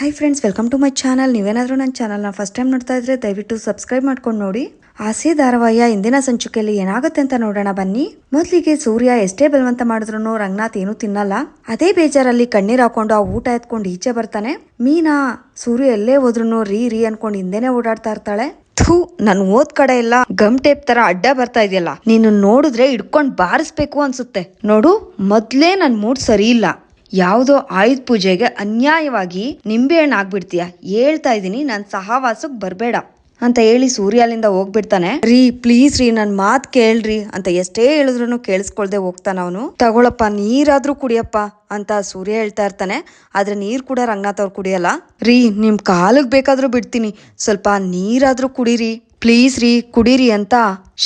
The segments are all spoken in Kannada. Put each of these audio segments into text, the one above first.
Hi friends welcome to my channel ನೀವೇನಾದರೂ ನನ್ನ ಚಾನಲ್ನ ಫಸ್ಟ್ ಟೈಮ್ ನೋಡ್ತಾ ಇದ್ರೆ ದಯವಿಟ್ಟು ಸಬ್ಸ್ಕ್ರೈಬ್ ಮಾಡ್ಕೊಂಡು ನೋಡಿ. ಆಸೆ ಧಾರಾವಾಹಿಯ ಇಂದಿನ ಸಂಚಿಕೆಯಲ್ಲಿ ಏನಾಗುತ್ತೆ ಅಂತ ನೋಡೋಣ ಬನ್ನಿ. ಮೊದಲಿಗೆ ಸೂರ್ಯ ಎಷ್ಟೇ ಬಲವಂತ ಮಾಡಿದ್ರು ರಂಗನಾಥ್ ಏನೂ ತಿನ್ನಲ್ಲ. ಅದೇ ಬೇಜಾರಲ್ಲಿ ಕಣ್ಣೀರ್ ಹಾಕೊಂಡು ಆ ಊಟ ಎತ್ಕೊಂಡು ಈಚೆ ಬರ್ತಾನೆ. ಮೀನಾ ಸೂರ್ಯ ಎಲ್ಲೇ ಹೋದ್ರು ರೀ ರೀ ಅನ್ಕೊಂಡು ಹಿಂದೆನೆ ಓಡಾಡ್ತಾ ಇರ್ತಾಳೆ. ಥೂ, ನನ್ ಓದ್ ಕಡೆ ಎಲ್ಲ ಗಮ್ ಟೇಪ್ ತರ ಅಡ್ಡ ಬರ್ತಾ ಇದೆಯಲ್ಲ. ನೀನು ನೋಡಿದ್ರೆ ಹಿಡ್ಕೊಂಡ್ ಬಾರಿಸ್ಬೇಕು ಅನ್ಸುತ್ತೆ. ನೋಡು, ಮೊದ್ಲೇ ನನ್ ಮೂಡ್ ಸರಿ ಇಲ್ಲ. ಯಾವ್ದೋ ಆಯುಧ ಪೂಜೆಗೆ ಅನ್ಯಾಯವಾಗಿ ನಿಂಬೆಹಣ್ಣು ಆಗ್ಬಿಡ್ತೀಯ ಹೇಳ್ತಾ ಇದ್ದೀನಿ ನನ್ನ ಸಹವಾಸಕ್ಕೆ ಬರಬೇಡ. ಅಂತ ಹೇಳಿ ಸೂರ್ಯ ಅಲ್ಲಿಂದ ಹೋಗ್ಬಿಡ್ತಾನೆ. ರೀ ಪ್ಲೀಸ್ ರೀ, ನನ್ ಮಾತ್ ಕೇಳ್ರಿ ಅಂತ ಎಷ್ಟೇ ಹೇಳಿದ್ರು ಕೇಳಿಸ್ಕೊಳ್ದೆ ಹೋಗ್ತಾನ ಅವನು. ತಗೊಳಪ್ಪ, ನೀರಾದ್ರೂ ಕುಡಿಯಪ್ಪ ಅಂತ ಸೂರ್ಯ ಹೇಳ್ತಾ ಇರ್ತಾನೆ. ಆದ್ರೆ ನೀರು ಕೂಡ ರಂಗನಾಥ್ ಅವ್ರು ಕುಡಿಯಲ್ಲ. ರೀ, ನಿಮ್ ಕಾಲಿಗೆ ಬೇಕಾದ್ರೂ ಬಿಡ್ತೀನಿ. ಸ್ವಲ್ಪ ನೀರಾದ್ರೂ ಕುಡೀರಿ. ಪ್ಲೀಸ್ ರೀ ಕುಡೀರಿ ಅಂತ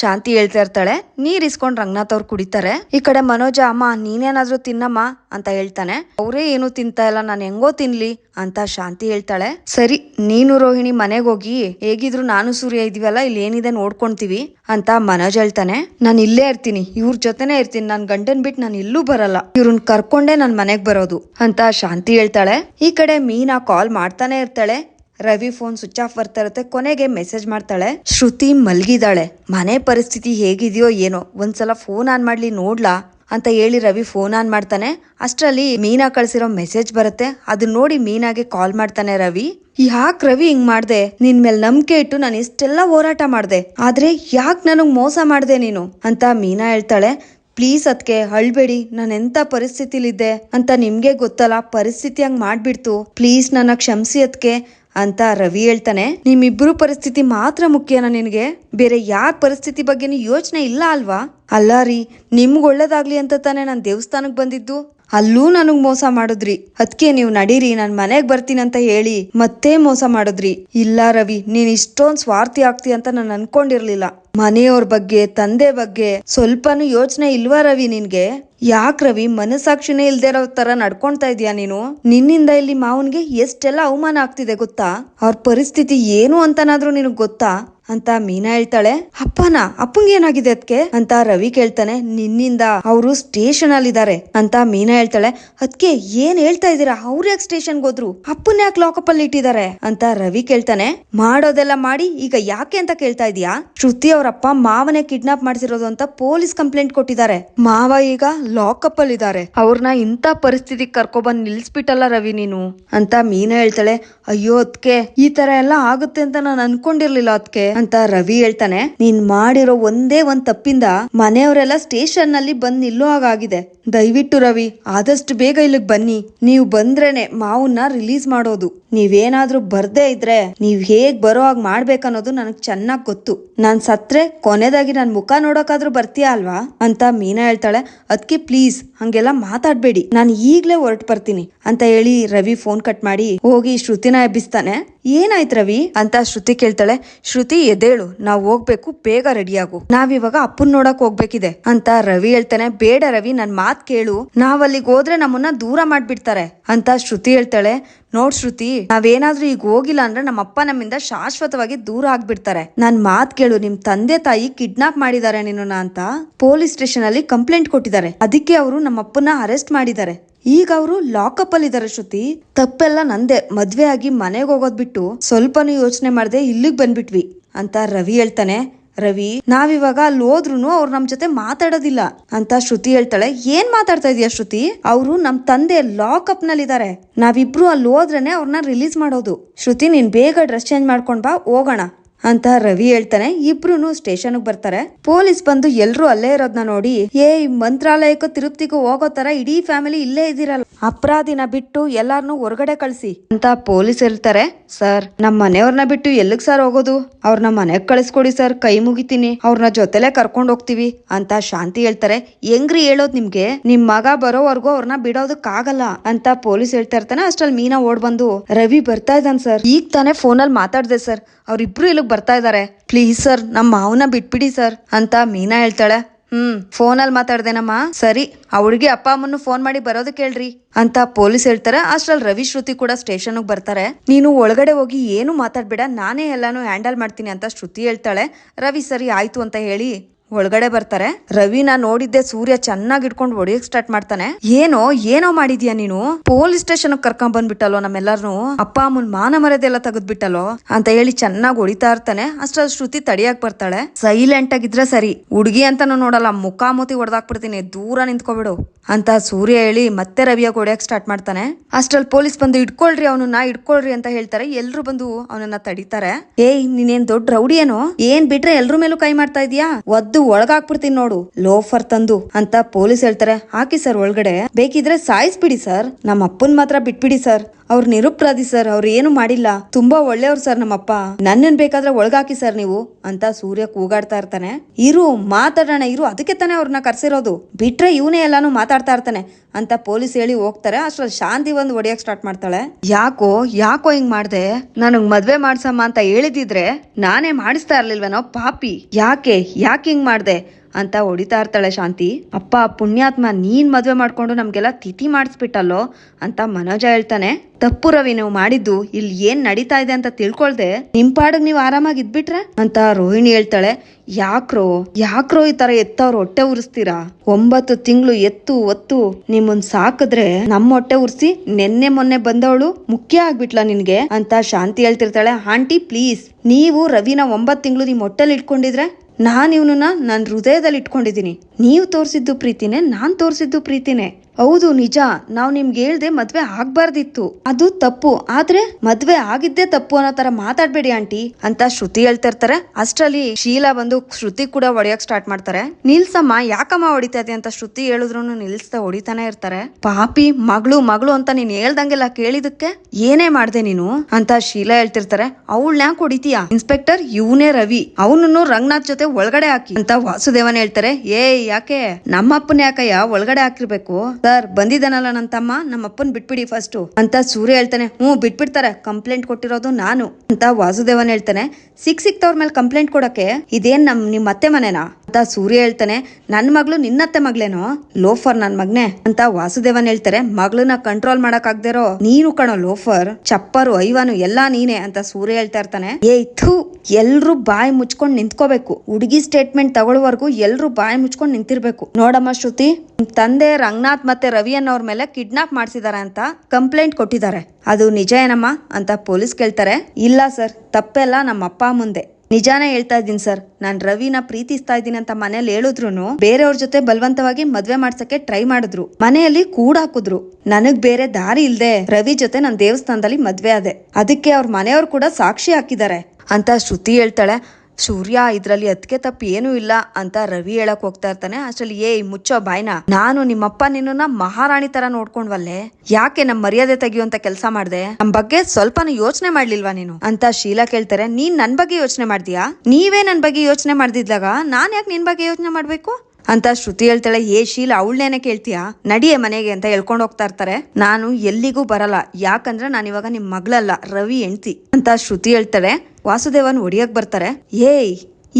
ಶಾಂತಿ ಹೇಳ್ತಾ ಇರ್ತಾಳೆ. ನೀರ್ ಇಸ್ಕೊಂಡ್ ರಂಗನಾಥ್ ಅವ್ರು ಕುಡಿತಾರೆ. ಈ ಕಡೆ ಮನೋಜ, ಅಮ್ಮ, ನೀನೇನಾದ್ರೂ ತಿನ್ನಮ್ಮ ಅಂತ ಹೇಳ್ತಾನೆ. ಅವರೇ ಏನು ತಿಂತಾ ಇಲ್ಲ, ನಾನು ಹೆಂಗೋ ತಿನ್ಲಿ ಅಂತ ಶಾಂತಿ ಹೇಳ್ತಾಳೆ. ಸರಿ, ನೀನು ರೋಹಿಣಿ ಮನೆಗೆ ಹೋಗಿ, ಹೇಗಿದ್ರು ನಾನು ಸೂರ್ಯ ಇದೀವಲ್ಲ, ಇಲ್ಲಿ ಏನಿದೆ ನೋಡ್ಕೊಂತೀವಿ ಅಂತ ಮನೋಜ್ ಹೇಳ್ತಾನೆ. ನಾನು ಇಲ್ಲೇ ಇರ್ತೀನಿ, ಇವ್ರ ಜೊತೆನೇ ಇರ್ತೀನಿ, ನನ್ ಗಂಡನ್ ಬಿಟ್ಟು ನಾನು ಇಲ್ಲೂ ಬರಲ್ಲ, ಇವ್ರನ್ನ ಕರ್ಕೊಂಡೇ ನನ್ ಮನೆಗ್ ಬರೋದು ಅಂತ ಶಾಂತಿ ಹೇಳ್ತಾಳೆ. ಈ ಕಡೆ ಮೀನಾ ಕಾಲ್ ಮಾಡ್ತಾನೆ ಇರ್ತಾಳೆ. ರವಿ ಫೋನ್ ಸ್ವಿಚ್ ಆಫ್ ಬರ್ತಾ ಇರುತ್ತೆ ಕೊನೆಗೆ ಮೆಸೇಜ್ ಮಾಡ್ತಾಳೆ, ಶ್ರುತಿ ಮಲ್ಗಿದಾಳೆ, ಮನೆ ಪರಿಸ್ಥಿತಿ ಹೇಗಿದೆಯೋ ಏನೋ, ಒಂದ್ಸಲ ಫೋನ್ ಆನ್ ಮಾಡ್ಲಿ ನೋಡ್ಲಾ? ಅಂತ ಹೇಳಿ ರವಿ ಫೋನ್ ಆನ್ ಮಾಡ್ತಾನೆ. ಅಷ್ಟರಲ್ಲಿ ಮೀನಾ ಕಳ್ಸಿರೋ ಮೆಸೇಜ್ ಬರುತ್ತೆ. ಅದನ್ನ ನೋಡಿ ಮೀನಾಗೆ ಕಾಲ್ ಮಾಡ್ತಾನೆ ರವಿ, ಯಾಕ್ ರವಿ ಹಿಂಗ್ ಮಾಡ್ದೆ? ನಿನ್ ಮೇಲೆ ನಂಬಿಕೆ ಇಟ್ಟು ನಾನು ಇಷ್ಟೆಲ್ಲ ಹೋರಾಟ ಮಾಡ್ದೆ. ಆದ್ರೆ ಯಾಕ್ ನನಗ್ ಮೋಸ ಮಾಡ್ದೆ ನೀನು? ಅಂತ ಮೀನಾ ಹೇಳ್ತಾಳೆ, ಪ್ಲೀಸ್ ಅದಕ್ಕೆ ಅಳ್ಬೇಡಿ, ನಾನು ಎಂತ ಪರಿಸ್ಥಿತಿಲಿದ್ದೆ? ಅಂತ ನಿಮ್ಗೆ ಗೊತ್ತಲ್ಲ, ಪರಿಸ್ಥಿತಿ ಹಂಗ್ ಮಾಡ್ಬಿಡ್ತು. ಪ್ಲೀಸ್ ನನ್ನ ಕ್ಷಮಿಸಿ ಅದಕ್ಕೆ ಅಂತ ರವಿ ಹೇಳ್ತಾನೆ. ನಿಮ್ಮಿಬ್ರು ಪರಿಸ್ಥಿತಿ ಮಾತ್ರ ಮುಖ್ಯನಾ ನಿನಗೆ. ಬೇರೆ ಯಾರ ಪರಿಸ್ಥಿತಿ ಬಗ್ಗೆನೂ ಯೋಚನೆ ಇಲ್ಲ ಅಲ್ವಾ? ಅಲ್ಲ ರೀ, ನಿಮ್ಗೆ ಒಳ್ಳೇದಾಗ್ಲಿ ಅಂತ ತಾನೇ ನಾನು ದೇವಸ್ಥಾನಕ್ಕೆ ಬಂದಿದ್ದು. ಅಲ್ಲೂ ನನಗ್ ಮೋಸ ಮಾಡಿದ್ರಿ. ಅದಕ್ಕೆ ನೀವು ನಡೀರಿ, ನಾನ್ ಮನೆಗ್ ಬರ್ತೀನಿ ಅಂತ ಹೇಳಿ ಮತ್ತೆ ಮೋಸ ಮಾಡಿದ್ರಿ. ಇಲ್ಲ ರವಿ, ನೀನ್ ಇಷ್ಟೊಂದ್ ಸ್ವಾರ್ಥಿ ಆಗ್ತಿ ಅಂತ ನಾನು ಅನ್ಕೊಂಡಿರ್ಲಿಲ್ಲ. ಮನೆಯವ್ರ ಬಗ್ಗೆ, ತಂದೆ ಬಗ್ಗೆ ಸ್ವಲ್ಪನೂ ಯೋಚನೆ ಇಲ್ವಾ ರವಿ ನಿನ್ಗೆ? ಯಾಕ್ ರವಿ, ಮನಸ್ಸಾಕ್ಷಿನೇ ಇಲ್ದೇ ಇರೋ ತರ ನಡ್ಕೊಂತ ಇದೀಯಾ ನೀನು? ನಿನ್ನಿಂದ ಇಲ್ಲಿ ಮಾವನ್ಗೆ ಎಷ್ಟೆಲ್ಲ ಅವಮಾನ ಆಗ್ತಿದೆ ಗೊತ್ತಾ? ಅವ್ರ ಪರಿಸ್ಥಿತಿ ಏನು ಅಂತನಾದ್ರೂ ನಿನಗ್ ಗೊತ್ತಾ? ಅಂತ ಮೀನಾ ಹೇಳ್ತಾಳೆ. ಅಪ್ಪನ, ಅಪ್ಪಂಗೆ ಏನಾಗಿದೆ ಅದಕ್ಕೆ ಅಂತ ರವಿ ಕೇಳ್ತಾನೆ. ನಿನ್ನಿಂದ ಅವರು ಸ್ಟೇಷನ್ ಅಲ್ಲಿ ಇದಾರೆ ಅಂತ ಮೀನಾ ಹೇಳ್ತಾಳೆ. ಅದಕ್ಕೆ ಏನ್ ಹೇಳ್ತಾ ಇದ್ದೀರಾ? ಅವ್ರ ಯಾಕೆ ಸ್ಟೇಷನ್ ಹೋದ್ರು? ಅಪ್ಪನ ಯಾಕೆ ಲಾಕಪ್ ಅಲ್ಲಿ ಇಟ್ಟಿದ್ದಾರೆ? ಅಂತ ರವಿ ಕೇಳ್ತಾನೆ. ಮಾಡೋದೆಲ್ಲ ಮಾಡಿ, ಈಗ ಯಾಕೆ ಅಂತ ಕೇಳ್ತಾ ಇದೀಯಾ ಶ್ರುತಿ ಅವ್ರ ಅಪ್ಪ ಮಾವನೇ ಕಿಡ್ನಾಪ್ ಮಾಡ್ಸಿರೋದು ಅಂತ ಪೊಲೀಸ್ ಕಂಪ್ಲೇಂಟ್ ಕೊಟ್ಟಿದ್ದಾರೆ. ಮಾವ ಈಗ ಲಾಕಪ್ ಅಲ್ಲಿ ಇದಾರೆ ಅವ್ರನ್ನ ಇಂಥ ಪರಿಸ್ಥಿತಿ ಕರ್ಕೊಬಂದ್ ನಿಲ್ಸ್ಬಿಟ್ಟಲ್ಲ ರವಿ ನೀನು? ಅಂತ ಮೀನಾ ಹೇಳ್ತಾಳೆ. ಅಯ್ಯೋ, ಅದ್ಕೆ ಈ ತರ ಎಲ್ಲ ಆಗುತ್ತೆ ಅಂತ ನಾನು ಅನ್ಕೊಂಡಿರ್ಲಿಲ್ಲ ಅದ್ಕೆ. ಅಂತ ರವಿ ಹೇಳ್ತಾನೆ. ನೀನ್ ಮಾಡಿರೋ ಒಂದೇ ಒಂದ್ ತಪ್ಪಿಂದ ಮನೆಯವರೆಲ್ಲ ಸ್ಟೇಷನ್ನಲ್ಲಿ ಬಂದ್ ನಿಲ್ಲೋ ಹಾಗಾಗಿದೆ. ದಯವಿಟ್ಟು ರವಿ, ಆದಷ್ಟು ಬೇಗ ಇಲ್ಲಿಗ್ ಬನ್ನಿ. ನೀವು ಬಂದ್ರೇನೆ ಮಾವನ್ನ ರಿಲೀಸ್ ಮಾಡೋದು. ನೀವೇನಾದ್ರೂ ಬರ್ದೇ ಇದ್ರೆ ನೀವ್ ಹೇಗ್ ಬರೋ ಹಾಗೆ ಮಾಡ್ಬೇಕನ್ನೋದು ನನಗ್ ಚೆನ್ನಾಗ್ ಗೊತ್ತು. ನಾನ್ ಸತ್ರೆ, ಕೊನೆದಾಗಿ ನನ್ ಮುಖ ನೋಡೋಕಾದ್ರೂ ಬರ್ತೀಯ ಅಲ್ವಾ? ಅಂತ ಮೀನಾ ಹೇಳ್ತಾಳೆ. ಅದಕ್ಕೆ ಪ್ಲೀಸ್, ಹಂಗೆಲ್ಲ ಮಾತಾಡ್ಬೇಡಿ. ನಾನು ಈಗ್ಲೇ ಹೊರಟು ಬರ್ತೀನಿ ಅಂತ ಹೇಳಿ ರವಿ ಫೋನ್ ಕಟ್ ಮಾಡಿ ಹೋಗಿ ಶ್ರುತಿನ ಎಬ್ಬಿಸ್ತಾನೆ. ಏನಾಯ್ತು ರವಿ? ಅಂತ ಶ್ರುತಿ ಕೇಳ್ತಾಳೆ. ಶ್ರುತಿ ಎದೇಳು ನಾವ್ ಹೋಗ್ಬೇಕು, ಬೇಗ ರೆಡಿಯಾಗು. ನಾವಿವಾಗ ಅಪ್ಪನ್ ನೋಡಕ್ ಹೋಗ್ಬೇಕಿದೆ ಅಂತ ರವಿ ಹೇಳ್ತಾನೆ. ಬೇಡ ರವಿ, ನನ್ ಮಾತ್ ಕೇಳು. ನಾವ್ ಅಲ್ಲಿಗೆ ಹೋದ್ರೆ ನಮ್ಮನ್ನ ದೂರ ಮಾಡ್ಬಿಡ್ತಾರೆ ಅಂತ ಶ್ರುತಿ ಹೇಳ್ತಾಳೆ. ನೋಡ್ ಶ್ರುತಿ, ನಾವೇನಾದ್ರೂ ಈಗ ಹೋಗಿಲ್ಲ ಅಂದ್ರೆ ನಮ್ಮ ಅಪ್ಪ ನಮ್ಮಿಂದ ಶಾಶ್ವತವಾಗಿ ದೂರ ಆಗ್ಬಿಡ್ತಾರೆ. ನನ್ ಮಾತ್ ಕೇಳು. ನಿಮ್ ತಂದೆ ತಾಯಿ ಕಿಡ್ನಾಪ್ ಮಾಡಿದ್ದಾರೆ ನಿನ್ನ ಅಂತ ಪೊಲೀಸ್ ಸ್ಟೇಷನ್ ಅಲ್ಲಿ ಕಂಪ್ಲೇಂಟ್ ಕೊಟ್ಟಿದ್ದಾರೆ. ಅದಕ್ಕೆ ಅವರು ನಮ್ಮ ಅಪ್ಪನ ಅರೆಸ್ಟ್ ಮಾಡಿದ್ದಾರೆ. ಈಗ ಅವರು ಲಾಕಪ್ ಅಲ್ಲಿ ಇದಾರೆ ಶ್ರುತಿ. ತಪ್ಪೆಲ್ಲ ನಂದೆ. ಮದ್ವೆ ಆಗಿ ಮನೆಗೆ ಹೋಗೋದ್ ಬಿಟ್ಟು ಸ್ವಲ್ಪನೂ ಯೋಚನೆ ಮಾಡದೆ ಇಲ್ಲಿಗೆ ಬಂದ್ಬಿಟ್ವಿ ಅಂತ ರವಿ ಹೇಳ್ತಾನೆ. ರವಿ, ನಾವಿವಾಗ ಅಲ್ಲಿ ಹೋದ್ರು ಅವ್ರು ನಮ್ ಜೊತೆ ಮಾತಾಡೋದಿಲ್ಲ ಅಂತ ಶ್ರುತಿ ಹೇಳ್ತಾಳೆ. ಏನ್ ಮಾತಾಡ್ತಾ ಇದೀಯ ಶ್ರುತಿ? ಅವರು ನಮ್ ತಂದೆ ಲಾಕಪ್ನಲ್ಲಿ ಇದಾರೆ ನಾವಿಬ್ರು ಅಲ್ಲಿ ಹೋದ್ರೇನೆ ಅವ್ರನ್ನ ರಿಲೀಸ್ ಮಾಡೋದು. ಶ್ರುತಿ, ನೀನ್ ಬೇಗ ಡ್ರೆಸ್ ಚೇಂಜ್ ಮಾಡ್ಕೊಂಡ್ ಬಾ, ಹೋಗೋಣ. ಅಂತ ರವಿ ಹೇಳ್ತಾನೆ. ಇಬ್ರು ಸ್ಟೇಷನ್ ಬರ್ತಾರೆ. ಪೊಲೀಸ್ ಬಂದು ಎಲ್ರು ಅಲ್ಲೇ ಇರೋದ್ನ ನೋಡಿ ಏ ಮಂತ್ರಾಲಯಕ್ಕೂ ತಿರುಪ್ತಿಗೂ ಹೋಗೋ ತರ ಇಡೀ ಫ್ಯಾಮಿಲಿ ಇಲ್ಲೇ ಇದ್ದೀರಲ್ಲ. ಅಪರಾಧಿನ ಬಿಟ್ಟು ಎಲ್ಲಾರ್ನು ಹೊರಗಡೆ ಕಳ್ಸಿ. ಅಂತ ಪೊಲೀಸ್ ಹೇಳ್ತಾರೆ. ಸರ್, ನಮ್ ಮನೆಯವ್ರನ್ನ ಬಿಟ್ಟು ಎಲ್ಲಿಗ್ ಸರ್ ಹೋಗೋದು? ಅವ್ರನ್ನ ಮನೆಗ್ ಕಳಿಸ್ಕೊಡಿ ಸರ್, ಕೈ ಮುಗಿತೀನಿ. ಅವ್ರನ್ನ ಜೊತೆಲೆ ಕರ್ಕೊಂಡ್ ಹೋಗ್ತೀವಿ. ಅಂತ ಶಾಂತಿ ಹೇಳ್ತಾರೆ. ಹೆಂಗ್ರಿ ಹೇಳೋದ್ ನಿಮ್ಗೆ? ನಿಮ್ ಮಗ ಬರೋವರೆಗೂ ಅವ್ರನ್ನ ಬಿಡೋದಕ್ಕಾಗಲ್ಲ. ಅಂತ ಪೊಲೀಸ್ ಹೇಳ್ತಾ ಇರ್ತಾನೆ. ಅಷ್ಟ್ರಲ್ಲಿ ಮೀನಾ ಓಡ್ ಬಂದು, ರವಿ ಬರ್ತಾ ಇದ್ದಾನೆ ಸರ್. ಈಗ ತಾನೇ ಫೋನಲ್ಲಿ ಮಾತಾಡ್ದೆ ಸರ್. ಅವ್ರಿಬ್ರು ಇಲ್ಲಿಗ್ ಬರ್ತಾ ಇದ್ದಾರೆ ಪ್ಲೀಸ್ ಸರ್ ನಮ್ಮ ಮಾವನ ಬಿಟ್ಬಿಡಿ ಸರ್, ಅಂತ ಮೀನಾ ಹೇಳ್ತಾಳೆ. ಹ್ಮ್, ಫೋನಲ್ಲಿ ಮಾತಾಡ್ದೇನಮ್ಮ? ಸರಿ ಅವಳಿಗೆ ಅಪ್ಪ ಅಮ್ಮನ್ನು ಫೋನ್ ಮಾಡಿ ಬರೋದು ಕೇಳ್ರಿ, ಅಂತ ಪೊಲೀಸ್ ಹೇಳ್ತಾರೆ. ಅಷ್ಟ್ರಲ್ಲಿ ರವಿ, ಶ್ರುತಿ ಕೂಡ ಸ್ಟೇಷನ್ಗೆ ಬರ್ತಾರೆ. ನೀನು ಒಳಗಡೆ ಹೋಗಿ ಏನು ಮಾತಾಡ್ಬೇಡ, ನಾನೇ ಎಲ್ಲಾನು ಹ್ಯಾಂಡಲ್ ಮಾಡ್ತೀನಿ, ಅಂತ ಶ್ರುತಿ ಹೇಳ್ತಾಳೆ. ರವಿ, ಸರಿ, ಆಯ್ತು, ಅಂತ ಹೇಳಿ ಒಳಗಡೆ ಬರ್ತಾರೆ. ರವಿನ ನೋಡಿದ್ದೆ ಸೂರ್ಯ ಚೆನ್ನಾಗಿ ಇಟ್ಕೊಂಡು ಹೊಡಿಯಕ್ ಸ್ಟಾರ್ಟ್ ಮಾಡ್ತಾನೆ. ಏನೋ ಏನೋ ಮಾಡಿದ್ಯಾ ನೀನು? ಪೊಲೀಸ್ ಸ್ಟೇಷನ್ ಕರ್ಕೊಂಡ್ ಬಂದ್ಬಿಟ್ಟಲ್ಲೋ ನಮ್ಮೆಲ್ಲರನು? ಅಪ್ಪ ಅಮ್ಮನ್ ಮಾನ ಮರ್ಯಾದೆಲ್ಲ ತೆಗೆದ್ಬಿಟ್ಟಲ್ಲೋ ಅಂತ ಹೇಳಿ ಚೆನ್ನಾಗಿ ಹೊಡಿತಾ ಇರ್ತಾನೆ. ಅಷ್ಟ್ರಲ್ಲಿ ಶ್ರುತಿ ತಡಿಯಾಕ್ ಬರ್ತಾಳೆ. ಸೈಲೆಂಟ್ ಆಗಿದ್ರೆ ಸರಿ. ಹುಡುಗಿ ಅಂತಾನು ನೋಡಲ್ಲ. ಮುಖಾಮುಖಿ ಹೊಡೆದಾಕ್ಬಿಡ್ತೀನಿ ದೂರ ನಿಂತ್ಕೊಬಿಡು. ಅಂತ ಸೂರ್ಯ ಹೇಳಿ ಮತ್ತೆ ರವಿಯಾಗ ಹೊಡೆಯಕ್ ಸ್ಟಾರ್ಟ್ ಮಾಡ್ತಾನೆ. ಅಷ್ಟ್ರಲ್ಲಿ ಪೊಲೀಸ್ ಬಂದು ಇಟ್ಕೊಳ್ರಿ ಅವನನ್ನ ಇಟ್ಕೊಳ್ರಿ ಅಂತ ಹೇಳ್ತಾರೆ. ಎಲ್ರು ಬಂದು ಅವನನ್ನ ತಡಿತಾರೆ. ಏಯ್, ನೀನೇನ್ ದೊಡ್ಡ ರೌಡಿ ಏನೋ ಏನ್ ಬಿಟ್ರೆ ಎಲ್ರ ಮೇಲೂ ಕೈ ಮಾಡ್ತಾ ಇದೀಯಾ? ಒದ್ದು ಒಳಗಾಕ್ಬಿಡ್ತೀನಿ ನೋಡು. ಲೋಫರ್ ತಂದು ಅಂತ ಪೊಲೀಸ್ ಹೇಳ್ತಾರೆ. ಹಾಕಿ ಸರ್ ಒಳಗಡೆ. ಬೇಕಿದ್ರೆ ಸಾಯಿಸ್ಬಿಡಿ ಸರ್. ನಮ್ಮ ಅಪ್ಪನ್ ಮಾತ್ರ ಬಿಟ್ಬಿಡಿ ಸರ್. ಅವ್ರು ನಿರುಪರಾಧಿ ಸರ್. ಅವ್ರು ಏನು ಮಾಡಿಲ್ಲ. ತುಂಬಾ ಒಳ್ಳೆಯವ್ರು ಸರ್ ನಮ್ಮಪ್ಪ. ನನ್ನನ್ ಬೇಕಾದ್ರೆ ಒಳಗಾಕಿ ಸರ್ ನೀವು ಅಂತ ಸೂರ್ಯ ಕೂಗಾಡ್ತಾ ಇರ್ತಾನೆ. ಇರು, ಮಾತಾಡೋಣ, ಇರು. ಅದಕ್ಕೆ ತಾನೇ ಅವ್ರನ್ನ ಕರ್ಸಿರೋದು. ಬಿಟ್ರೆ ಇವನೇ ಎಲ್ಲಾನು ಮಾತಾಡ್ತಾ ಇರ್ತಾನೆ ಅಂತ ಪೊಲೀಸ್ ಹೇಳಿ ಹೋಗ್ತಾರೆ. ಅಷ್ಟ್ರಲ್ಲಿ ಶಾಂತಿ ಒಂದು ಒಡೆಯಕ್ ಸ್ಟಾರ್ಟ್ ಮಾಡ್ತಾಳೆ. ಯಾಕೋ ಯಾಕೋ ಹಿಂಗ್ ಮಾಡ್ದೆ? ನನಗ್ ಮದ್ವೆ ಮಾಡ್ಸಮ್ಮ ಅಂತ ಹೇಳಿದಿದ್ರೆ ನಾನೇ ಮಾಡಿಸ್ತಾ ಇರ್ಲಿಲ್ವೇನೋ ಪಾಪಿ. ಯಾಕೆ ಯಾಕೆ ಹಿಂಗ್ ಮಾಡ್ದೆ ಅಂತ ಹೊಡಿತಾ ಇರ್ತಾಳೆ ಶಾಂತಿ. ಅಪ್ಪ, ಪುಣ್ಯಾತ್ಮ, ನೀನ್ ಮದ್ವೆ ಮಾಡ್ಕೊಂಡು ನಮ್ಗೆಲ್ಲ ತಿಥಿ ಮಾಡಿಸ್ಬಿಟ್ಟಲ್ಲೋ ಅಂತ ಮನೋಜ ಹೇಳ್ತಾನೆ. ತಪ್ಪು ರವಿ, ನೀವು ಮಾಡಿದ್ದು ಇಲ್ಲಿ ಏನ್ ನಡೀತಾ ಇದೆ ಅಂತ ತಿಳ್ಕೊಳ್ದೆ. ನಿಮ್ ಪಾಡಿಗೆ ನೀವು ಆರಾಮಾಗಿ ಇದ್ಬಿಟ್ರೆ? ಅಂತ ರೋಹಿಣಿ ಹೇಳ್ತಾಳೆ. ಯಾಕ್ರೋ ಯಾಕ್ರೋ ಈ ತರ ಎತ್ತವ್ರ ಹೊಟ್ಟೆ ಉರಿಸ್ತೀರಾ? ಒಂಬತ್ತು ತಿಂಗಳು ಎತ್ತು ಒತ್ತು ನಿಮ್ಮನ್ ಸಾಕಿದ್ರೆ ನಮ್ಮ ಹೊಟ್ಟೆ ಉರ್ಸಿ ನಿನ್ನೆ ಮೊನ್ನೆ ಬಂದವಳು ಮುಖ್ಯ ಆಗ್ಬಿಟ್ಲ ನಿನ್ಗೆ? ಅಂತ ಶಾಂತಿ ಹೇಳ್ತಿರ್ತಾಳೆ. ಆಂಟಿ, ಪ್ಲೀಸ್, ನೀವು ರವಿನ ಒಂಬತ್ತು ತಿಂಗಳು ನಿಮ್ ಹೊಟ್ಟೆಲ್ ಇಟ್ಕೊಂಡಿದ್ರೆ ನಾನ್ ಇವನನ್ನ ನನ್ನ ಹೃದಯದಲ್ಲಿ ಇಟ್ಕೊಂಡಿದ್ದೀನಿ ನೀವು ತೋರಿಸಿದ್ದು ಪ್ರೀತಿನೇ ನಾನು ತೋರಿಸಿದ್ದು ಪ್ರೀತಿನೇ. ಹೌದು, ನಿಜ. ನಾವು ನಿಮ್ಗೆ ಹೇಳ್ದೆ ಮದ್ವೆ ಆಗ್ಬಾರ್ದಿತ್ತು. ಅದು ತಪ್ಪು. ಆದ್ರೆ ಮದ್ವೆ ಆಗಿದ್ದೇ ತಪ್ಪು ಅನ್ನೋ ತರ ಮಾತಾಡ್ಬೇಡಿ ಆಂಟಿ ಅಂತ ಶ್ರುತಿ ಹೇಳ್ತಾ ಇರ್ತಾರೆ. ಅಷ್ಟ್ರಲ್ಲಿ ಶೀಲಾ ಬಂದು ಶ್ರುತಿ ಕೂಡ ಹೊಡೆಯಕ್ ಸ್ಟಾರ್ಟ್ ಮಾಡ್ತಾರೆ. ನಿಲ್ಸಮ್ಮ, ಯಾಕಮ್ಮ ಹೊಡಿತಾ ಇದೆ ಅಂತ ಶ್ರುತಿ ಹೇಳಿದ್ರು ನಿಲ್ಸ್ತಾ ಹೊಡಿತಾನೆ ಇರ್ತಾರೆ. ಪಾಪಿ, ಮಗಳು ಮಗಳು ಅಂತ ನೀನ್ ಹೇಳ್ದಂಗೆಲ್ಲ ಕೇಳಿದಕ್ಕೆ ಏನೇ ಮಾಡ್ದೆ ನೀನು ಅಂತ ಶೀಲಾ ಹೇಳ್ತಿರ್ತಾರೆ. ಅವಳ್ ಯಾಕೆ ಹೊಡಿತೀಯಾ? ಇನ್ಸ್ಪೆಕ್ಟರ್, ಇವನೇ ರವಿ. ಅವನನ್ನು ರಂಗನಾಥ್ ಜೊತೆ ಒಳಗಡೆ ಹಾಕಿ ಅಂತ ವಾಸುದೇವನ್ ಹೇಳ್ತಾರೆ. ಏ ಯಾಕೆ? ನಮ್ಮ ಅಪ್ಪನ ಯಾಕಯ್ಯ? ಒಳಗಡೆ ಹಾಕಿರ್ಬೇಕು. ಸರ್, ಬಂದಿದ್ದಾನಲ್ಲ ನನ್ನ ತಮ್ಮ ನಮ್ಮ ಅಪ್ಪನ್ ಬಿಟ್ಬಿಡಿ ಫಸ್ಟ್ ಅಂತ ಸೂರ್ಯ ಹೇಳ್ತಾನೆ. ಹ್ಞೂ, ಬಿಟ್ಬಿಡ್ತಾರೆ. ಕಂಪ್ಲೇಂಟ್ ಕೊಟ್ಟಿರೋದು ನಾನು ಅಂತ ವಾಸುದೇವನ್ ಹೇಳ್ತಾನೆ. ಸಿಕ್ ಸಿಕ್ತವ್ರ ಮೇಲೆ ಕಂಪ್ಲೇಂಟ್ ಕೊಡಕ್ಕೆ ಇದೇನ್ ನಮ್ ನಿಮ್ ಅತ್ತೆ ಮನೆನಾ? ಅಂತ ಸೂರ್ಯ ಹೇಳ್ತಾನೆ ನನ್ನ ಮಗಳು ನಿನ್ನತ್ತೆ ಮಗಳೇನೋ? ಲೋಫರ್ ನನ್ನ ಮಗ್ನೆ ಅಂತ ವಾಸುದೇವನ್ ಹೇಳ್ತಾರೆ. ಮಗಳನ್ನ ಕಂಟ್ರೋಲ್ ಮಾಡಕ್ ಆಗ್ದಿರೋ ನೀನು ಕಣೋ ಲೋಫರ್, ಚಪ್ಪರು, ಐವಾನು ಎಲ್ಲಾ ನೀನೆ ಅಂತ ಸೂರ್ಯ ಹೇಳ್ತಾ ಇರ್ತಾನೆ. ಏ ಇತ್ತು ಎಲ್ರು ಬಾಯಿ ಮುಚ್ಕೊಂಡ್ ನಿಂತ್ಕೋಬೇಕು. ಹುಡುಗಿ ಸ್ಟೇಟ್ಮೆಂಟ್ ತಗೊಳ್ಳೋವರೆಗೂ ಎಲ್ರು ಬಾಯಿ ಮುಚ್ಕೊಂಡ್ ನಿಂತಿರ್ಬೇಕು. ನೋಡಮ್ಮ ಶ್ರುತಿ ತಂದೆ ರಂಗನಾಥ್ ಮತ್ತೆ ರವಿ ಅನ್ನೋರ್ ಮೇಲೆ ಕಿಡ್ನಾಪ್ ಮಾಡ್ಸಿದಾರೆ ಅಂತ ಕಂಪ್ಲೇಂಟ್ ಕೊಟ್ಟಿದ್ದಾರೆ. ಅದು ನಿಜ ಏನಮ್ಮ? ಅಂತ ಪೊಲೀಸ್ ಕೇಳ್ತಾರೆ. ಇಲ್ಲ ಸರ್, ತಪ್ಪೆಲ್ಲ ನಮ್ಮ ಅಪ್ಪ ಮುಂದೆ. ನಿಜಾನೇ ಹೇಳ್ತಾ ಇದ್ದೀನಿ ಸರ್. ನಾನು ರವಿನ ಪ್ರೀತಿಸ್ತಾ ಇದ್ದೀನಿ ಅಂತ ಮನೇಲಿ ಹೇಳಿದ್ರು ಬೇರೆಯವ್ರ ಜೊತೆ ಬಲವಂತವಾಗಿ ಮದ್ವೆ ಮಾಡ್ಸಕ್ಕೆ ಟ್ರೈ ಮಾಡಿದ್ರು. ಮನೆಯಲ್ಲಿ ಕೂಡ ಹಾಕಿದ್ರು. ನನಗ್ ಬೇರೆ ದಾರಿ ಇಲ್ದೆ ರವಿ ಜೊತೆ ನಾನು ದೇವಸ್ಥಾನದಲ್ಲಿ ಮದ್ವೆ ಆದೆ. ಅದಕ್ಕೆ ಅವ್ರ ಮನೆಯವ್ರು ಕೂಡ ಸಾಕ್ಷಿ ಹಾಕಿದ್ದಾರೆ. ಅಂತ ಶ್ರುತಿ ಹೇಳ್ತಾಳೆ. ಸೂರ್ಯ, ಇದ್ರಲ್ಲಿ ಅದಕ್ಕೆ ತಪ್ಪು ಏನೂ ಇಲ್ಲ ಅಂತ ರವಿ ಹೇಳಕ್ ಹೋಗ್ತಾ ಇರ್ತಾನೆ. ಅಷ್ಟ್ರಲ್ಲಿ ಏ ಮುಚ್ಚೋ ಬಾಯ್ನ. ನಾನು ನಿಮ್ಮಪ್ಪ ನಿನ್ನ ಮಹಾರಾಣಿ ತರ ನೋಡ್ಕೊಂಡ್ವಲ್ಲೇ. ಯಾಕೆ ನಮ್ ಮರ್ಯಾದೆ ತೆಗಿಯುವಂತ ಕೆಲಸ ಮಾಡ್ದೆ? ನಮ್ ಬಗ್ಗೆ ಸ್ವಲ್ಪನೂ ಯೋಚನೆ ಮಾಡ್ಲಿಲ್ವಾ ನೀನು? ಅಂತ ಶೀಲಾ ಕೇಳ್ತಾರೆ. ನೀನ್ ನನ್ ಬಗ್ಗೆ ಯೋಚನೆ ಮಾಡ್ತೀಯಾ ನೀವೇ ನನ್ ಬಗ್ಗೆ ಯೋಚನೆ ಮಾಡ್ದಿದ್ದಾಗ ನಾನ್ ಯಾಕೆ ನಿನ್ ಬಗ್ಗೆ ಯೋಚನೆ ಮಾಡ್ಬೇಕು? ಅಂತ ಶ್ರುತಿ ಹೇಳ್ತಾಳೆ. ಏ ಶೀಲ, ಅವಳನ್ನೇನೆ ಕೇಳ್ತೀಯಾ? ನಡಿಯೇ ಮನೆಗೆ ಅಂತ ಹೇಳ್ಕೊಂಡು ಹೋಗ್ತಾ ಇರ್ತಾರೆ. ನಾನು ಎಲ್ಲಿಗೂ ಬರಲ್ಲ. ಯಾಕಂದ್ರೆ ನಾನು ಇವಾಗ ನಿಮ್ ಮಗಳಲ್ಲ, ರವಿ ಹೆಂಡ್ತಿ. ಅಂತ ಶ್ರುತಿ ಹೇಳ್ತಾಳೆ ವಾಸುದೇವನ್ ಹೊಡಿಯಕ್ ಬರ್ತಾರೆ. ಏಯ್,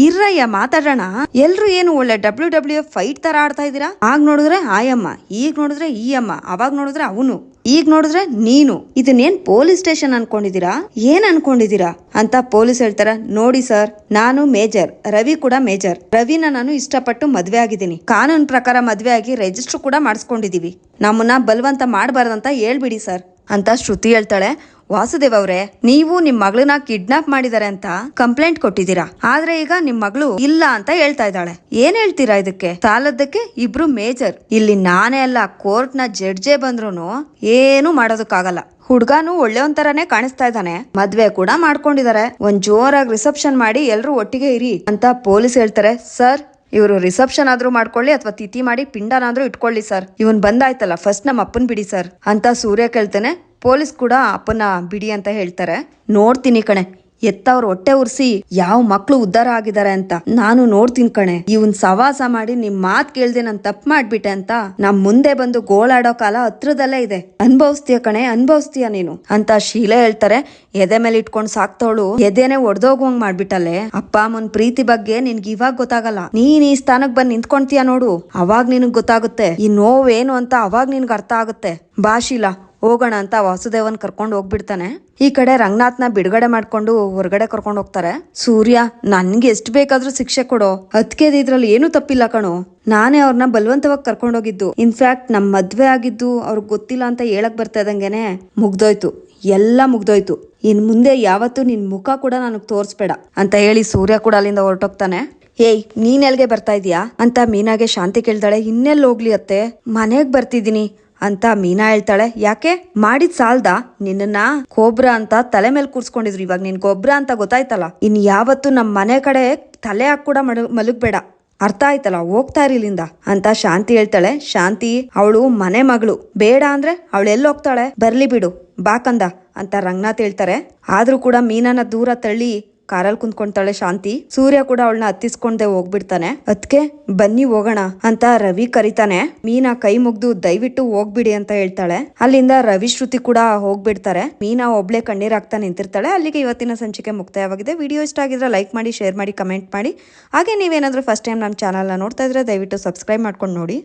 ಇರ್ರಯ್ಯ, ಮಾತಾಡೋಣ. ಎಲ್ರು ಏನು ಒಳ್ಳೆ ಡಬ್ಲ್ಯೂ ಡಬ್ಲ್ಯೂ ಎಫ್ ಫೈಟ್ ತರ ಆಡ್ತಾ ಇದೀರಾ ಆಗ ನೋಡಿದ್ರೆ ಆಯಮ್ಮ, ಈಗ ನೋಡಿದ್ರೆ ಈ ಅಮ್ಮ, ಅವಾಗ ನೋಡಿದ್ರೆ ಅವನು, ಈಗ ನೋಡಿದ್ರೆ ನೀನು. ಇದನ್ನೇನ್ ಪೊಲೀಸ್ ಸ್ಟೇಷನ್ ಅನ್ಕೊಂಡಿದೀರಾ ಏನ್ ಅನ್ಕೊಂಡಿದೀರಾ ಅಂತ ಪೊಲೀಸ್ ಹೇಳ್ತಾರ, ನೋಡಿ ಸರ್, ನಾನು ಮೇಜರ್, ರವಿ ಕೂಡ ಮೇಜರ್. ರವಿನ ನಾನು ಇಷ್ಟಪಟ್ಟು ಮದ್ವೆ ಆಗಿದ್ದೀನಿ. ಕಾನೂನ್ ಪ್ರಕಾರ ಮದ್ವೆ ಆಗಿ ರಿಜಿಸ್ಟರ್ ಕೂಡ ಮಾಡಿಸ್ಕೊಂಡಿದೀವಿ ನಮ್ಮನ್ನ ಬಲವಂತ ಮಾಡಬಾರ್ದಂತ ಹೇಳ್ಬಿಡಿ ಸರ್. ಅಂತ ಶ್ರುತಿ ಹೇಳ್ತಾಳೆ. ವಾಸುದೇವ್ ಅವ್ರೆ, ನೀವು ನಿಮ್ ಮಗಳನ್ನ ಕಿಡ್ನಾಪ್ ಮಾಡಿದಾರೆ ಅಂತ ಕಂಪ್ಲೇಂಟ್ ಕೊಟ್ಟಿದ್ದೀರಾ? ಆದ್ರೆ ಈಗ ನಿಮ್ ಮಗಳು ಇಲ್ಲ ಅಂತ ಹೇಳ್ತಾ ಇದ್ದಾಳೆ. ಏನ್ ಹೇಳ್ತೀರಾ ಇದಕ್ಕೆ? ಸಾಲದಕ್ಕೆ ಇಬ್ರು ಮೇಜರ್. ಇಲ್ಲಿ ನಾನೇ ಅಲ್ಲ ಕೋರ್ಟ್ನ ಜಡ್ಜೆ ಬಂದ್ರು ಏನು ಮಾಡೋದಕ್ಕಾಗಲ್ಲ. ಹುಡ್ಗಾನು ಒಳ್ಳೆಯವನ್ ತರಾನೇ ಕಾಣಿಸ್ತಾ ಇದ್ದಾನೆ. ಮದ್ವೆ ಕೂಡ ಮಾಡ್ಕೊಂಡಿದ್ದಾರೆ ಒಂದ್ ಜೋರಾಗಿ ರಿಸೆಪ್ಷನ್ ಮಾಡಿ ಎಲ್ರು ಒಟ್ಟಿಗೆ ಇರಿ ಅಂತ ಪೊಲೀಸ್ ಹೇಳ್ತಾರೆ. ಸರ್ ಇವರು ರಿಸೆಪ್ಷನ್ ಆದ್ರೂ ಮಾಡ್ಕೊಳ್ಳಿ ಅಥವಾ ತಿಥಿ ಮಾಡಿ ಪಿಂಡನಾದ್ರೂ ಇಟ್ಕೊಳ್ಳಿ ಸರ್ ಇವನ್ ಬಂದಾಯ್ತಲ್ಲ ಫಸ್ಟ್ ನಮ್ಮ ಅಪ್ಪನ್ ಬಿಡಿ ಸರ್ ಅಂತ ಸೂರ್ಯ ಕೇಳ್ತಾನೆ. ಪೊಲೀಸ್ ಕೂಡ ಅಪ್ಪನ ಬಿಡಿ ಅಂತ ಹೇಳ್ತಾರೆ. ನೋಡ್ತೀನಿ ಕಣೆ. ಎತ್ತವ್ರ ಹೊಟ್ಟೆ ಉರ್ಸಿ ಯಾವ ಮಕ್ಳು ಉದ್ಧಾರ ಆಗಿದ್ದಾರೆ ಅಂತ ನಾನು ನೋಡ್ತೀನಿ ಕಣೆ. ಇವನ್ ಸವಾಸ ಮಾಡಿ ನಿಮ್ ಮಾತ್ ಕೇಳ್ದೆ ನಾನು ತಪ್ಪು ಮಾಡ್ಬಿಟ್ಟೆ ಅಂತ ನಮ್ ಮುಂದೆ ಬಂದು ಗೋಳಾಡೋ ಕಾಲ ಹತ್ರದಲ್ಲೇ ಇದೆ. ಅನ್ಭವಿಸ್ತೀಯ ಕಣೆ, ಅನ್ಭವಿಸ್ತೀಯ ನೀನು? ಅಂತ ಶೀಲೆ ಹೇಳ್ತಾರೆ. ಎದೆ ಮೇಲೆ ಇಟ್ಕೊಂಡ್ ಸಾಕ್ತವಳು ಎದೆನೆ ಒಡ್ದೋಗುವಂಗ್ ಮಾಡ್ಬಿಟ್ಟಲೆ ಅಪ್ಪ ಅಮ್ಮನ್ ಪ್ರೀತಿ ಬಗ್ಗೆ ನಿನ್ಗೆ ಇವಾಗ ಗೊತ್ತಾಗಲ್ಲ. ನೀನ್ ಈ ಸ್ಥಾನಕ್ ಬಂದ್ ನಿಂತ್ಕೊಂತೀಯ ನೋಡು. ಅವಾಗ ನಿನಗ್ ಗೊತ್ತಾಗುತ್ತೆ. ಈ ನೋವೇನು ಅಂತ ಅವಾಗ ನಿನ್ಗೆ ಅರ್ಥ ಆಗುತ್ತೆ. ಬಾ ಶೀಲಾ. ಹೋಗೋಣ ಅಂತ ವಾಸುದೇವನ್ ಕರ್ಕೊಂಡು ಹೋಗ್ಬಿಡ್ತಾನೆ. ಈ ಕಡೆ ರಂಗನಾಥ್ನ ಬಿಡುಗಡೆ ಮಾಡ್ಕೊಂಡು ಹೊರಗಡೆ ಕರ್ಕೊಂಡು ಹೋಗ್ತಾರೆ. ಸೂರ್ಯ, ನನ್ಗೆ ಎಷ್ಟು ಬೇಕಾದ್ರೂ ಶಿಕ್ಷೆ ಕೊಡು. ಅದಕ್ಕೆ ಇದ್ರಲ್ಲಿ ಏನೂ ತಪ್ಪಿಲ್ಲ ಕಣೋ. ನಾನೇ ಅವ್ರನ್ನ ಬಲವಂತವಾಗಿ ಕರ್ಕೊಂಡೋಗಿದ್ದು. ಇನ್ಫ್ಯಾಕ್ಟ್ ನಮ್ ಮದ್ವೆ ಆಗಿದ್ದು ಅವ್ರಿಗೆ ಗೊತ್ತಿಲ್ಲ ಅಂತ ಹೇಳಕ್ ಬರ್ತಾ ಇದ್ದಂಗೆನೆ ಮುಗ್ದೋಯ್ತು. ಎಲ್ಲ ಮುಗ್ದೋಯ್ತು. ಇನ್ ಮುಂದೆ ಯಾವತ್ತು ನಿನ್ ಮುಖ ಕೂಡ ನನಗ್ ತೋರಿಸ್ಬೇಡ ಅಂತ ಹೇಳಿ ಸೂರ್ಯ ಕೂಡ ಅಲ್ಲಿಂದ ಹೊರಟೋಗ್ತಾನೆ. ಏಯ್, ನೀನ್ ಎಲ್ಗೆ ಬರ್ತಾ ಇದೀಯಾ? ಅಂತ ಮೀನಾಗೆ ಶಾಂತಿ ಕೇಳ್ದಾಳೆ. ಇನ್ನೆಲ್ಲಿ ಹೋಗ್ಲಿ ಅತ್ತೆ. ಮನೆಗ್ ಬರ್ತಿದ್ದೀನಿ. ಅಂತ ಮೀನಾ ಹೇಳ್ತಾಳೆ. ಯಾಕೆ? ಮಾಡಿದ್ ಸಾಲ್ದ? ನಿನ್ನ ಕೋಬ್ರ ಅಂತ ತಲೆ ಮೇಲೆ ಕೂರ್ಸ್ಕೊಂಡಿದ್ರು. ಇವಾಗ ನಿನ್ ಗೊಬ್ರ ಅಂತ ಗೊತ್ತಾಯ್ತಲ್ಲ. ಇನ್ ಯಾವತ್ತು ನಮ್ ಮನೆ ಕಡೆ ತಲೆ ಹಾಕ್ ಕೂಡ ಮಲಗ್ಬೇಡ. ಅರ್ಥ ಆಯ್ತಲ್ಲ? ಹೋಗ್ತಾ ಇರ್ಲಿಂದ ಅಂತ ಶಾಂತಿ ಹೇಳ್ತಾಳೆ. ಶಾಂತಿ ಅವಳು ಮನೆ ಮಗಳು. ಬೇಡ ಅಂದ್ರೆ ಅವಳು ಎಲ್ಲಿ ಹೋಗ್ತಾಳೆ? ಬರ್ಲಿ ಬಿಡು. ಬಾಕಂದ ಅಂತ ರಂಗನಾಥ್ ಹೇಳ್ತಾರೆ. ಆದ್ರೂ ಕೂಡ ಮೀನನ ದೂರ ತಳ್ಳಿ ಕಾರಲ್ಲಿ ಕುಂತ್ಕೊಂತಾಳೆ ಶಾಂತಿ. ಸೂರ್ಯ ಕೂಡ ಅವಳನ್ನ ಹತ್ತಿಸ್ಕೊಂಡೆ ಹೋಗ್ಬಿಡ್ತಾನೆ. ಅದಕ್ಕೆ ಬನ್ನಿ ಹೋಗೋಣ ಅಂತ ರವಿ ಕರಿತಾನೆ. ಮೀನಾ ಕೈ ಮುಗ್ದು ದಯವಿಟ್ಟು ಹೋಗ್ಬಿಡಿ ಅಂತ ಹೇಳ್ತಾಳೆ. ಅಲ್ಲಿಂದ ರವಿ ಶ್ರುತಿ ಕೂಡ ಹೋಗ್ಬಿಡ್ತಾರೆ. ಮೀನಾ ಒಬ್ಳೆ ಕಣ್ಣೀರ್ ನಿಂತಿರ್ತಾಳೆ. ಅಲ್ಲಿಗೆ ಇವತ್ತಿನ ಸಂಚಿಕೆ ಮುಕ್ತಾಯವಾಗಿದೆ. ವಿಡಿಯೋ ಇಷ್ಟ ಆಗಿದ್ರೆ ಲೈಕ್ ಮಾಡಿ, ಶೇರ್ ಮಾಡಿ, ಕಮೆಂಟ್ ಮಾಡಿ. ಹಾಗೆ ನೀವೇನಾದ್ರೂ ಫಸ್ಟ್ ಟೈಮ್ ನಮ್ಮ ಚಾನಲ್ನ ನೋಡ್ತಾ ಇದ್ರೆ ದಯವಿಟ್ಟು ಸಬ್ಸ್ಕ್ರೈಬ್ ಮಾಡ್ಕೊಂಡು ನೋಡಿ.